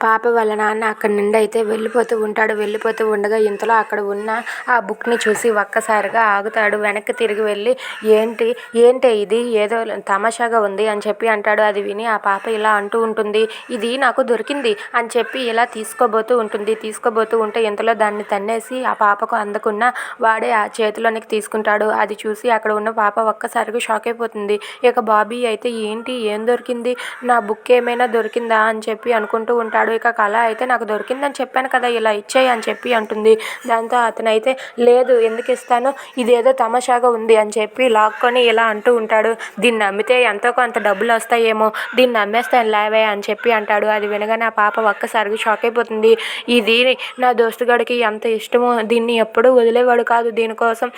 పాప వాళ్ళ నాన్న అక్కడి నుండి అయితే వెళ్ళిపోతూ ఉంటాడు. వెళ్ళిపోతూ ఉండగా ఇంతలో అక్కడ ఉన్న ఆ బుక్ని చూసి ఒక్కసారిగా ఆగుతాడు. వెనక్కి తిరిగి వెళ్ళి ఏంటి? ఏంటి ఇది? ఏదో తమాషాగా ఉంది అని చెప్పి అంటాడు. అది విని ఆ పాప ఇలా అంటూ ఉంటుంది ఇది నాకు దొరికింది అని చెప్పి ఇలా తీసుకోబోతూ ఉంటుంది. తీసుకోబోతూ ఉంటే ఇంతలో దాన్ని తన్నేసి ఆ పాపకు అందకున్న వాడే ఆ చేతిలోనికి తీసుకుంటాడు. అది చూసి అక్కడ ఉన్న పాప ఒక్కసారిగా షాక్ అయిపోతుంది. ఇక బాబీ అయితే ఏంటి? ఏం దొరికింది? నా బుక్ ఏమైనా దొరికిందా? అని చెప్పి అనుకుంటూ ఉంటాడు. ఇక కళ అయితే నాకు దొరికిందని చెప్పాను కదా ఇలా ఇచ్చేయి అని చెప్పి అంటుంది. దాంతో అతనైతే లేదు ఎందుకు ఇస్తాను? ఇదేదో తమాషాగా ఉంది అని చెప్పి లాక్కొని ఇలా అంటూ ఉంటాడు. దీన్ని అమ్మితే ఎంతో కొంత డబ్బులు వస్తాయేమో దీన్ని నమ్మేస్తాను లేవే అని చెప్పి అంటాడు. అది వినగానే ఆ పాప ఒక్కసారిగా షాక్ అయిపోతుంది. ఇది నా దోస్తుగాడికి ఎంత ఇష్టమో దీన్ని ఎప్పుడూ వదిలేవాడు కాదు. దీనికోసం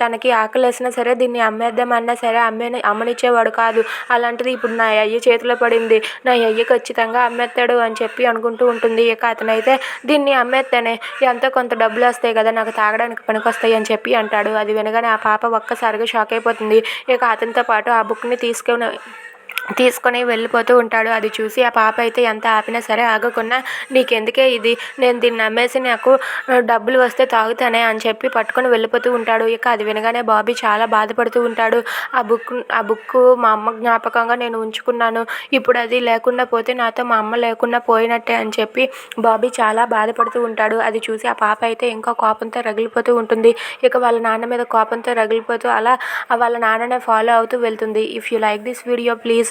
తనకి ఆకలేసినా సరే దీన్ని అమ్మేద్దామన్నా సరే అమ్మే అమ్మనిచ్చేవాడు కాదు. అలాంటిది ఇప్పుడు నా అయ్య చేతిలో పడింది. నా అయ్య ఖచ్చితంగా అమ్మేస్తాడు అని చెప్పి అనుకుంటూ ఉంటుంది. ఇక అతనైతే దీన్ని అమ్మేస్తేనే ఎంతో కొంత డబ్బులు వస్తాయి కదా నాకు తాగడానికి పనికొస్తాయి అని చెప్పి అంటాడు. అది వినగానే ఆ పాప ఒక్కసారిగా షాక్ అయిపోతుంది. ఇక అతనితో పాటు ఆ బుక్ని తీసుకుని తీసుకొని వెళ్ళిపోతూ ఉంటాడు. అది చూసి ఆ పాప అయితే ఎంత ఆపినా సరే ఆగకుండా నీకెందుకే ఇది? నేను దీన్ని నమ్మేసి నాకు డబ్బులు వస్తే తాగుతానే అని చెప్పి పట్టుకొని వెళ్ళిపోతూ ఉంటాడు. ఇక అది వినగానే బాబీ చాలా బాధపడుతూ ఉంటాడు. ఆ బుక్ ఆ బుక్ మా అమ్మ జ్ఞాపకంగా నేను ఉంచుకున్నాను. ఇప్పుడు అది లేకుండా పోతే నాతో మా అమ్మ లేకుండా పోయినట్టే అని చెప్పి బాబీ చాలా బాధపడుతూ ఉంటాడు. అది చూసి ఆ పాప అయితే ఇంకా కోపంతో రగిలిపోతూ ఉంటుంది. ఇక వాళ్ళ నాన్న మీద కోపంతో రగిలిపోతూ అలా వాళ్ళ నాన్ననే ఫాలో అవుతూ వెళ్తుంది. If you like this video please